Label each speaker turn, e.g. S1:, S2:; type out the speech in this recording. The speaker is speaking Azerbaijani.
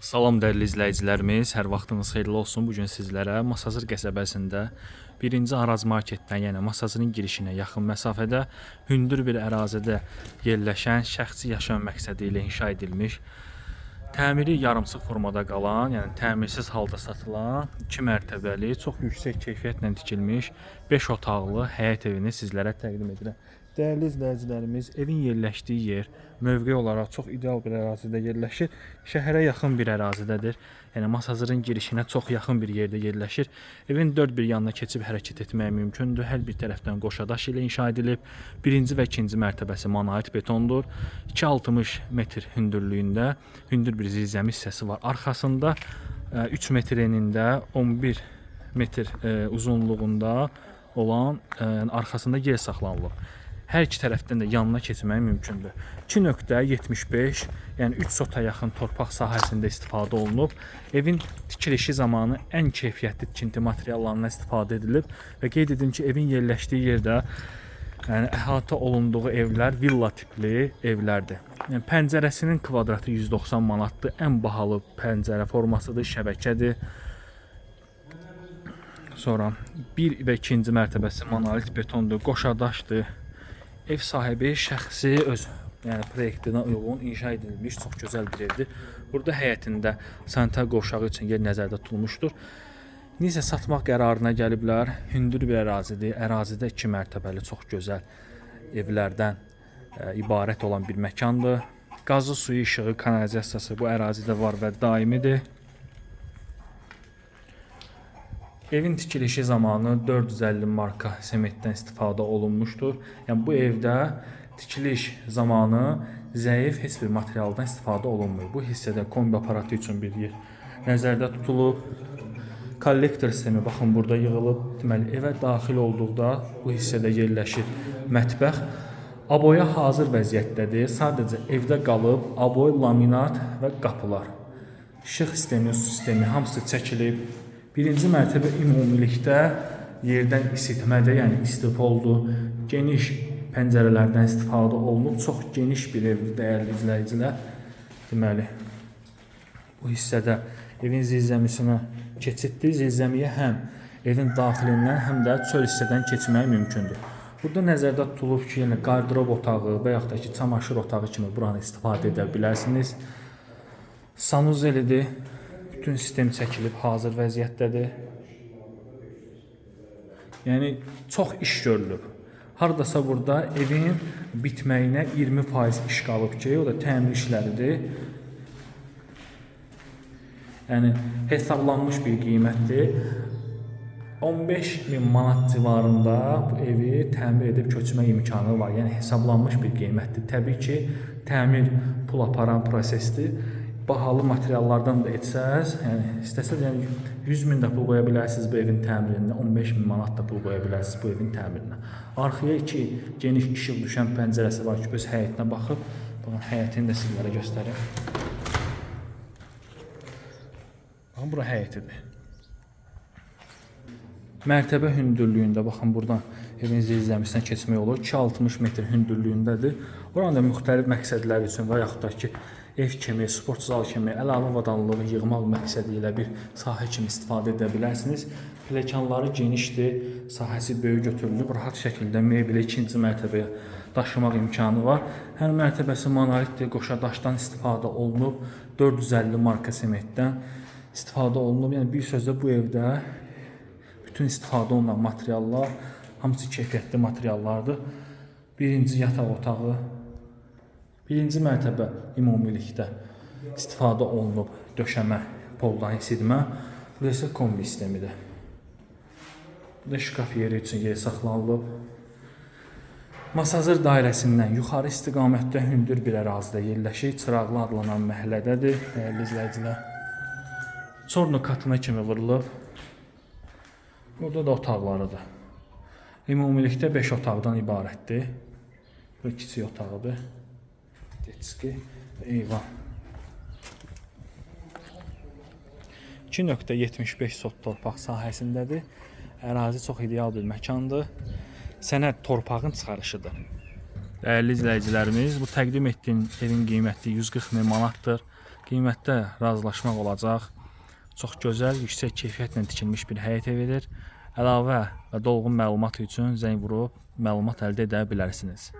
S1: Salam dəyərli izləyicilərimiz, hər vaxtınız xeyirli olsun. Bu gün sizlərə Masazır qəsəbəsində 1-ci Araz marketdən, yəni Masazırın girişinə yaxın məsafədə hündür bir ərazidə yerləşən şəxsi yaşam məqsədi ilə inşa edilmiş Təmiri yarımçıq formada qalan, yəni təmirsiz halda satılan 2 mərtəbəli, çox yüksək keyfiyyətlə tikilmiş 5 otaqlı həyət evini sizlərə təqdim edirəm. Dəyərli izləyicilərimiz, evin yerləşdiyi yer mövqe olaraq çox ideal bir ərazidə yerləşir. Şəhərə yaxın bir ərazidədir. Yəni Masazırın girişinə çox yaxın bir yerdə yerləşir. Evin dörd bir yanına keçib hərəkət etmək mümkündür. Hər bir tərəfdən qoşadaş ilə inşa edilib. Birinci və ikinci mərtəbəsi monolit betondur. 2.60 metr hündürlüyündə hündür bir zirzəmi hissəsi var. Arxasında e, 3 metr enində 11 metr uzunluğunda olan e, arxasında yer saxlanılıb. Hər iki tərəfdən də yanına keçmək mümkündür. 2.75, yəni 3 sota yaxın torpaq sahəsində istifadə olunub. Evin tikilişi zamanı ən keyfiyyətli tikinti materiallarından istifadə edilib və qeyd edim ki, evin yerləşdiyi yerdə yəni əhatə olunduğu evlər villa tipli evlərdir. Yəni pəncərəsinin kvadratı 190 manatdır. Ən bahalı pəncərə formasıdır, şəbəkədir. Sonra 1 və 2-ci mərtəbəsi monolit betondur, qoşadaşdır. Ev sahibi şəxsi öz yəni proyektinə uyğun inşa edilmiş çox gözəl bir evdir. Burada həyətində sanitar qovşağı üçün yer nəzərdə tutulmuşdur. Necə satmaq qərarına gəliblər. Hündür bir ərazidir. Ərazidə 2 mərtəbəli çox gözəl evlərdən ə, ibarət olan bir məkandır. Qazı suyu, işığı, kanalizasiyası bu ərazidə var və daimidir. Evin tikilişi zamanı 450 marka sementdən istifadə olunmuşdur. Yəni bu evdə tikiliş zamanı zəif heç bir materialdan istifadə olunmur. Bu hissədə kombi aparatı üçün bir yer nəzərdə tutulub. Kollektor sistemi baxın burada yığılıb. Deməli evə daxil olduqda bu hissədə yerləşir mətbəx. Aboya hazır vəziyyətdədir. Sadəcə evdə qalıb aboy, laminat və qapılar. İşıq sistemi, su sistemi hamısı çəkilib. Birinci mərtəbə ümumilikdə yerdən isitmədə, yəni istipoldur. Geniş pəncərələrdən istifadə olunub. Çox geniş bir evdir dəyərli izləyicilər. Deməli bu hissədə evin zirzəmisinə keçiddir. Zirzəmiyə həm evin daxilindən, həm də çöl hissədən keçmək mümkündür. Burada nəzərdə tutulub ki, yəni qardırob otağı və yaxud da ki, çamaşır otağı kimi buranı istifadə edə bilərsiniz. Sanuzelidir. Bütün sistem çəkilib hazır vəziyyətdədir. Yəni çox iş görülüb. Hardasa burada evin bitməyinə 20% iş qalıb ki, o da təmir işləridir. Yəni hesablanmış bir qiymətdir. 15 min manat civarında bu evi təmir edib köçmə imkanı var. Yəni hesablanmış bir qiymətdir. Təbii ki, təmir pul aparan prosesdir. Bahalı materiallardan da etsəz, yəni istəsəz yəni 100 min də pul qoya bilərsiniz bu evin təmirinə, 15 min manat da pul qoya bilərsiniz bu evin təmirinə. Arxaya iki geniş işıq düşən pəncərəsi var ki, öz həyətinə baxıb, baxın həyətini də sizlərə göstərim. Baxın bura həyətidir. Mərtəbə hündürlüyündə baxın buradan evin zirzəmisinə keçmək olur. 260 metr hündürlüyündədir. Oranı da müxtəlif məqsədlər üçün və yaxud da ki, ev kimi, sport zal kimi əlavə avadanlığı yığmaq məqsədi ilə bir sahə kimi istifadə edə bilərsiniz. Pilləkənləri genişdir, sahəsi böyük götürülüb, rahat şəkildə mebeli ikinci mərtəbəyə daşımaq imkanı var. Hər mərtəbəsi monolitdir, qoşa daşdan istifadə olunub, 450 marka sementdən istifadə olunub. Yəni bir sözlə bu evdə bütün istifadə olunan materiallar hamısı keyfiyyətli materiallardır. Birinci yataq otağı, birinci mərtəbə ümumilikdə istifadə olunub döşəmə, poldan isidmə. Bu isə kombi sistemidir. Bu da şkaf yeri üçün yer saxlanılıb. Masazır dairəsindən yuxarı istiqamətdə hündür bir ərazidə yerləşir. Çıraqlı adlanan məhəllədədir, dəyərli izləyicilər. Çornu katına kimi vurulub. Burada da otaqlarıdır. Ümumilikdə 5 otaqdan ibarətdir. Bu kiçik otağıdır. Detski eyvan. 2.75 sot torpaq sahəsindədir. Ərazi çox ideal bir məkandır. Sənəd torpağın çıxarışıdır. Dəyərli izləyicilərimiz, bu təqdim etdiyim evin qiyməti 140 min manatdır. Qiymətdə razılaşmaq olacaq. Çox gözəl, yüksək keyfiyyətlə tikilmiş bir həyət evidir. Əlavə və dolğun məlumat üçün zəng vurub məlumat əldə edə bilərsiniz.